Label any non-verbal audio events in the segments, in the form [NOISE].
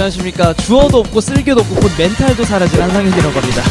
안녕하십니까. 주어도 없고 쓸개도 없고 곧 멘탈도 사라진 한상혁이라고 합니다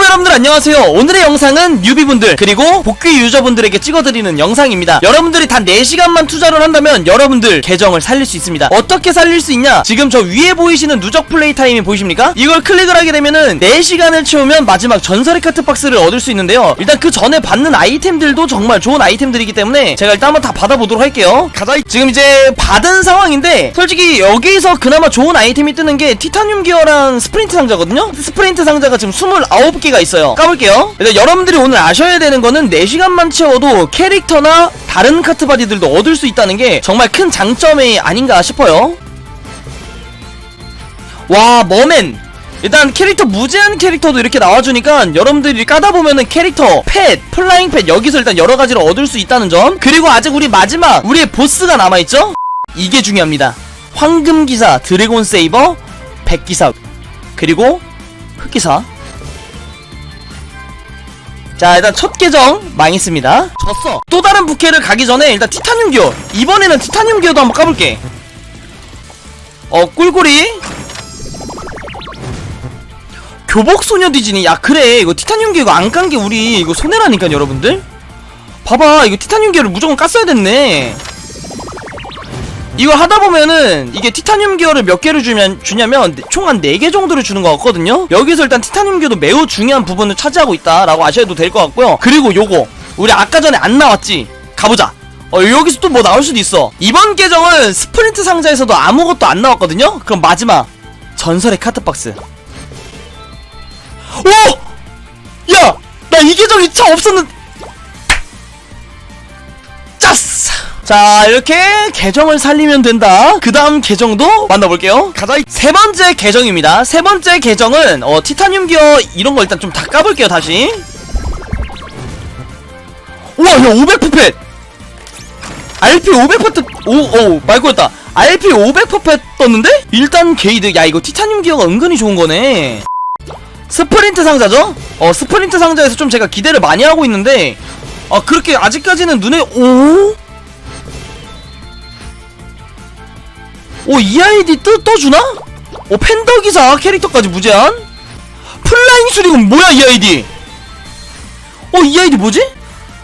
유튜브 여러분들 안녕하세요. 오늘의 영상은 뉴비분들 그리고 복귀 유저분들에게 찍어드리는 영상입니다. 여러분들이 단 4시간만 투자를 한다면 여러분들 계정을 살릴 수 있습니다. 어떻게 살릴 수 있냐? 지금 저 위에 보이시는 누적 플레이 타임이 보이십니까? 이걸 클릭을 하게 되면은 4시간을 채우면 마지막 전설의 카트 박스를 얻을 수 있는데요. 일단 그 전에 받는 아이템들도 정말 좋은 아이템들이기 때문에 제가 일단 한번 다 받아보도록 할게요. 가자. 지금 이제 받은 상황인데 솔직히 여기서 그나마 좋은 아이템이 뜨는 게 티타늄 기어랑 스프린트 상자거든요. 스프린트 상자가 지금 29개 가 있어요. 까볼게요. 일단 여러분들이 오늘 아셔야 되는 거는 4시간만 채워도 캐릭터나 다른 카트 바디들도 얻을 수 있다는 게 정말 큰 장점이 아닌가 싶어요. 와 머맨. 일단 캐릭터 무제한 캐릭터도 이렇게 나와주니까 여러분들이 까다 보면은 캐릭터, 펫, 플라잉 펫 여기서 일단 여러 가지를 얻을 수 있다는 점. 그리고 아직 우리 마지막 우리의 보스가 남아있죠? 이게 중요합니다. 황금 기사, 드래곤 세이버, 백기사 그리고 흑기사 자 일단 첫 계정 망했습니다. 졌어. 또 다른 부캐를 가기 전에 일단 티타늄 기어 이번에는 티타늄 기어도 한번 까볼게. 어 꿀꿀이. 교복 소녀 디즈니. 야 그래. 이거 티타늄 기어 안깐 게 우리 이거 손해라니까 여러분들. 봐봐. 이거 티타늄 기어를 무조건 깠어야 됐네 이거 하다 보면은 이게 티타늄 기어를 몇 개를 주면 주냐면 총 한 4개 정도를 주는 것 같거든요. 여기서 일단 티타늄 기어도 매우 중요한 부분을 차지하고 있다라고 아셔도 될 것 같고요. 그리고 요거 우리 아까 전에 안 나왔지. 가보자. 어 여기서 또 뭐 나올 수도 있어. 이번 계정은 스프린트 상자에서도 아무것도 안 나왔거든요. 그럼 마지막 전설의 카트 박스. 오! 야! 나 이 계정 이 차 없었는 짜스! 자 이렇게 계정을 살리면 된다. 그 다음 계정도 만나볼게요. 가자. 세 번째 계정입니다. 세 번째 계정은 어 티타늄 기어 이런 거 일단 좀 다 까볼게요 다시. 우와 야 500퍼펫! RP 500퍼펫 오오 말고였다. RP 500퍼펫 떴는데? 일단 게이드. 야 이거 티타늄 기어가 은근히 좋은 거네. 스프린트 상자죠? 어 스프린트 상자에서 좀 제가 기대를 많이 하고 있는데 아 그렇게 아직까지는 눈에 오? 오 EID 떠, 떠주나? 오 팬더 기사 캐릭터까지 무제한? 플라잉 수리금 뭐야 EID 어 EID 뭐지?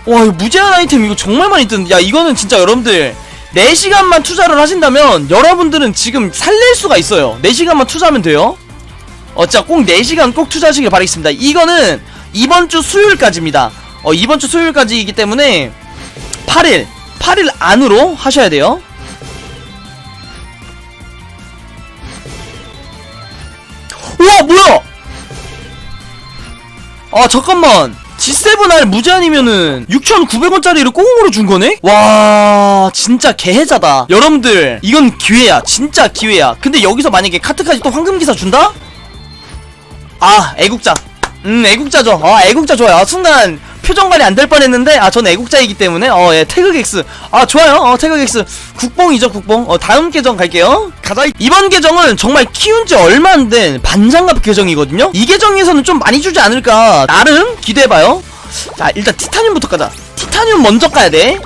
와 이거 무제한 아이템 이거 정말 많이 뜨는데. 야 이거는 진짜 여러분들 4시간만 투자를 하신다면 여러분들은 지금 살릴 수가 있어요. 4시간만 투자하면 돼요. 어 진짜 꼭 4시간 꼭 투자하시길 바라겠습니다. 이거는 이번 주 수요일까지입니다. 어 이번 주 수요일까지이기 때문에 8일 8일 안으로 하셔야 돼요 우와 뭐야? 아 잠깐만. G7R 무제한이면은 6,900원짜리를 꽁으로 준 거네? 와 진짜 개해자다. 여러분들 이건 기회야. 진짜 기회야. 근데 여기서 만약에 카트까지 또 황금기사 준다? 아 애국자. 음 애국자죠. 아 애국자 좋아요. 아, 순간 표정 관리 안 될 뻔했는데 아전 애국자이기 때문에 어예 태극X. 아 좋아요. 어 태극X. 국뽕이죠 국뽕. 어 다음 계정 갈게요. 가자. 이번 계정은 정말 키운 지 얼마 안 된 반장갑 계정이거든요. 이 계정에서는 좀 많이 주지 않을까. 나름 기대해봐요. 자 일단 티타늄부터 가자. 티타늄 먼저 가야 돼아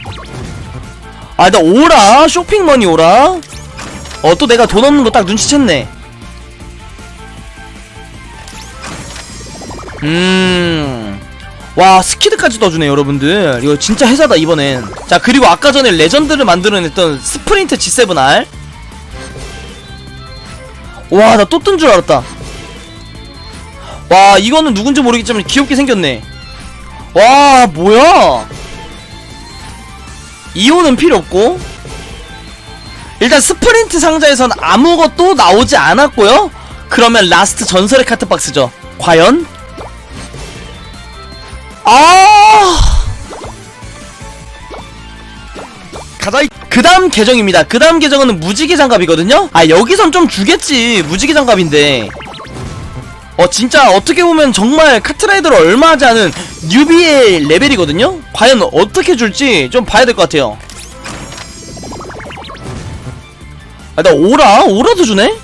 일단 오라. 쇼핑머니 오라. 어 또 내가 돈 없는 거 딱 눈치챘네. 음. 와 스키드까지 떠주네 여러분들. 이거 진짜 해자다 이번엔. 자 그리고 아까 전에 레전드를 만들어냈던 스프린트 G7R 와 나 또 뜬 줄 알았다. 와 이거는 누군지 모르겠지만 귀엽게 생겼네. 와 뭐야? 이호는 필요 없고. 일단 스프린트 상자에선 아무것도 나오지 않았고요. 그러면 라스트 전설의 카트 박스죠. 과연 아! 가자. 그 다음 계정입니다. 그 다음 계정은 무지개 장갑이거든요? 아 여기선 좀 주겠지. 무지개 장갑인데. 어 진짜 어떻게 보면 정말 카트라이더를 얼마 하지 않은 뉴비의 레벨이거든요? 과연 어떻게 줄지 좀 봐야 될 것 같아요. 아나 오라? 오라도 주네?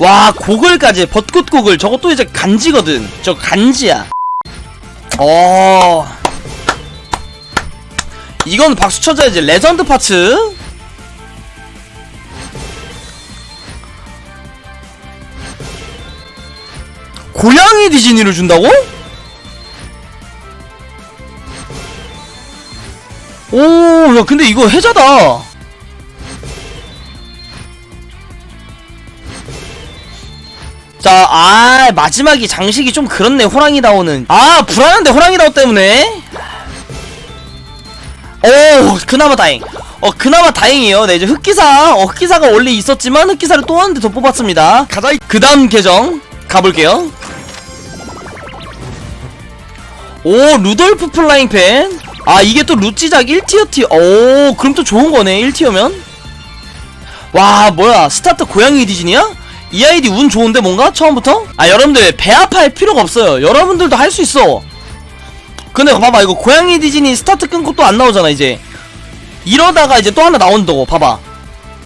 와 고글까지 벚꽃 고글 저것도 이제 간지거든 저 간지야 어. 이건 박수 쳐줘야지. 레전드 파츠. 고양이 디즈니를 준다고? 오, 야, 근데 이거 해자다. 자, 아, 마지막이 장식이 좀 그렇네. 호랑이 나오는. 아, 불안한데 호랑이 나오 때문에. 오, 그나마 다행. 어, 그나마 다행이에요. 네, 이제 흑기사. 어, 흑기사가 원래 있었지만 흑기사를 또한대더 뽑았습니다. 가자. 그 다음 계정 가볼게요. 오, 루돌프 플라잉팬. 아, 이게 또 루찌작 1티어 티. 오, 그럼 또 좋은 거네. 1티어면. 와, 뭐야. 스타트 고양이 디즈니야? 이 아이디 운 좋은데 뭔가? 처음부터? 아 여러분들 배 아파할 필요가 없어요. 여러분들도 할 수 있어. 근데 봐봐 이거 고양이 디즈니 스타트 끊고 또 안 나오잖아 이제. 이러다가 이제 또 하나 나온다고 봐봐.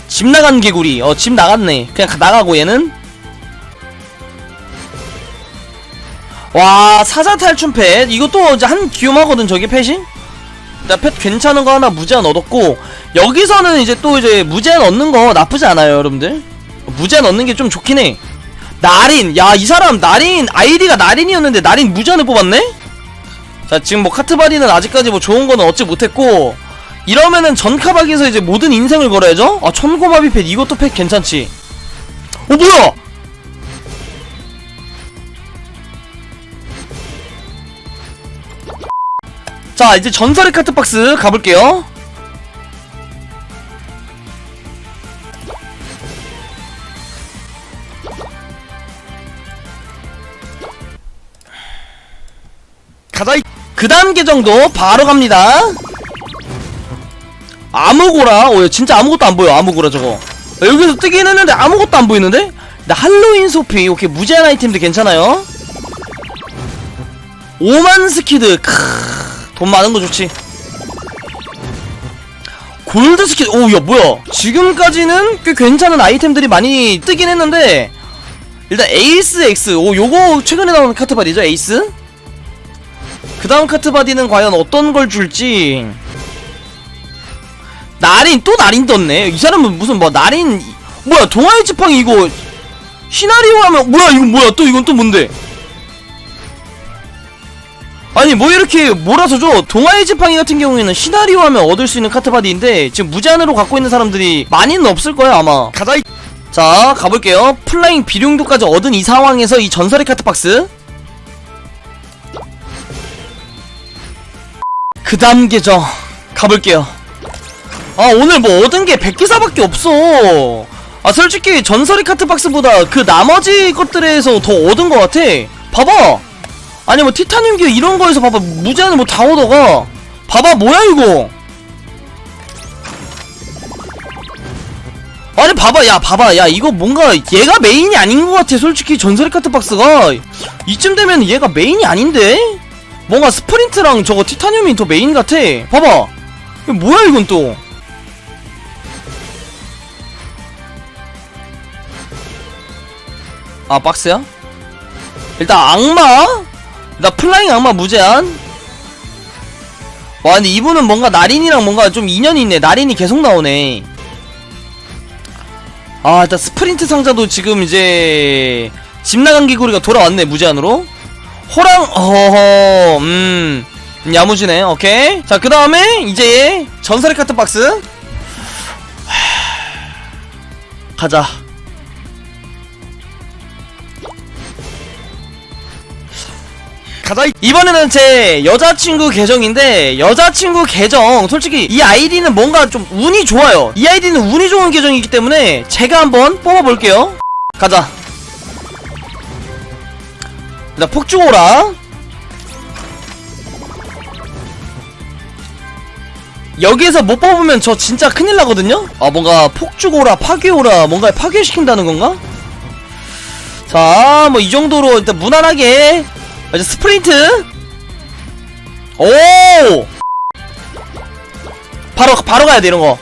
집 나간 개구리. 어 집 나갔네. 그냥 가- 나가고 얘는? 와 사자 탈춤 펫. 이것도 이제 한 귀염하거든 저게 펫이? 일단 펫 괜찮은 거 하나 무제한 얻었고 여기서는 이제 또 이제 무제한 얻는 거 나쁘지 않아요 여러분들 무제한 얻는 게 좀 좋긴 해. 나린 야 이 사람 나린 아이디가 나린이었는데 나린 무제한을 뽑았네? 자 지금 뭐 카트바디는 아직까지 뭐 좋은 거는 얻지 못했고 이러면은 전카박에서 이제 모든 인생을 걸어야죠? 아 천고마비 펫 이것도 펫 괜찮지. 어 뭐야? 자 이제 전설의 카트박스 가볼게요 그 다음 계정도 바로 갑니다. 아무고라? 오 진짜 아무것도 안 보여 아무고라 저거. 여기서 뜨긴 했는데 아무것도 안 보이는데? 나 할로윈 소피 오케이 무제한 아이템도 괜찮아요? 오만 스키드 크돈 많은 거 좋지. 골드 스키드 오야 뭐야. 지금까지는 꽤 괜찮은 아이템들이 많이 뜨긴 했는데 일단 에이스 X 오 요거 최근에 나온 카트바디죠 에이스 그 다음 카트 바디는 과연 어떤 걸 줄지. 나린 또 나린 떴네. 이 사람은 무슨 뭐 나린 뭐야 동아의 지팡 이거. 시나리오 하면 뭐야 이건 뭐야 또 이건 또 뭔데? 아니 뭐 이렇게 몰아서 줘? 동아의 지팡이 같은 경우에는 시나리오 하면 얻을 수 있는 카트 바디인데 지금 무제한으로 갖고 있는 사람들이 많이는 없을 거야 아마. 가자 자 가볼게요. 플라잉 비룡도까지 얻은 이 상황에서 이 전설의 카트 박스 그 다음 계정 가볼게요. 아 오늘 뭐 얻은 게 100기사밖에 없어. 아 솔직히 전설의 카트 박스보다 그 나머지 것들에서 더 얻은 것 같아. 봐봐. 아니 뭐 티타늄 기어 이런 거에서 봐봐. 무제한을 뭐 다 얻어가. 봐봐 뭐야 이거. 아니 봐봐 야 봐봐. 야 이거 뭔가 얘가 메인이 아닌 것 같아 솔직히. 전설의 카트 박스가. 이쯤 되면 얘가 메인이 아닌데 뭔가 스프린트랑 저거 티타늄이 더 메인 같아 봐봐 이거 뭐야 이건 또 아 박스야? 일단 악마? 나 플라잉 악마 무제한? 와 근데 이분은 뭔가 나린이랑 뭔가 좀 인연이 있네 나린이 계속 나오네 아 일단 스프린트 상자도 지금 이제 집 나간 개구리가 돌아왔네 무제한으로 호랑 어허 음 야무지네. 오케이. 자 그 다음에 이제 전설의 카트 박스. 하... [SIGHS] 가자. 가자. 이번에는 제 여자친구 계정인데 여자친구 계정 솔직히 이 아이디는 뭔가 좀 운이 좋아요. 이 아이디는 운이 좋은 계정이기 때문에 제가 한번 뽑아볼게요. 가자 일단 폭주오라 여기에서 못 뽑으면 저 진짜 큰일 나거든요? 아 뭔가 폭주오라 파괴오라 뭔가 파괴시킨다는 건가? 자 뭐 이 정도로 일단 무난하게 아, 이제 스프린트 오 바로 바로 가야 돼 이런 거.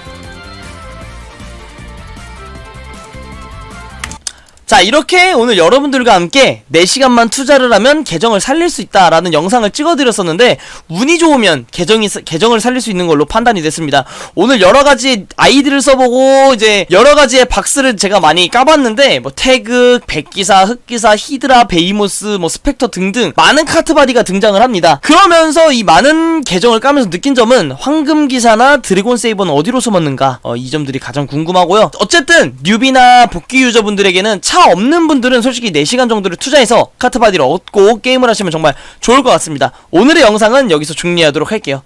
자 이렇게 오늘 여러분들과 함께 4시간만 투자를 하면 계정을 살릴 수 있다라는 영상을 찍어드렸었는데 운이 좋으면 계정이 계정을 살릴 수 있는 걸로 판단이 됐습니다. 오늘 여러 가지 아이디를 써보고 이제 여러 가지의 박스를 제가 많이 까봤는데 뭐 태극, 백기사, 흑기사, 히드라, 베이모스, 뭐 스펙터 등등 많은 카트바디가 등장을 합니다. 그러면서 이 많은 계정을 까면서 느낀 점은 황금기사나 드래곤 세이버는 어디로 숨었는가 어, 이 점들이 가장 궁금하고요. 어쨌든 뉴비나 복귀 유저분들에게는 차 없는 분들은 솔직히 4시간 정도를 투자해서 카트바디를 얻고 게임을 하시면 정말 좋을 것 같습니다. 오늘의 영상은 여기서 종료하도록 할게요.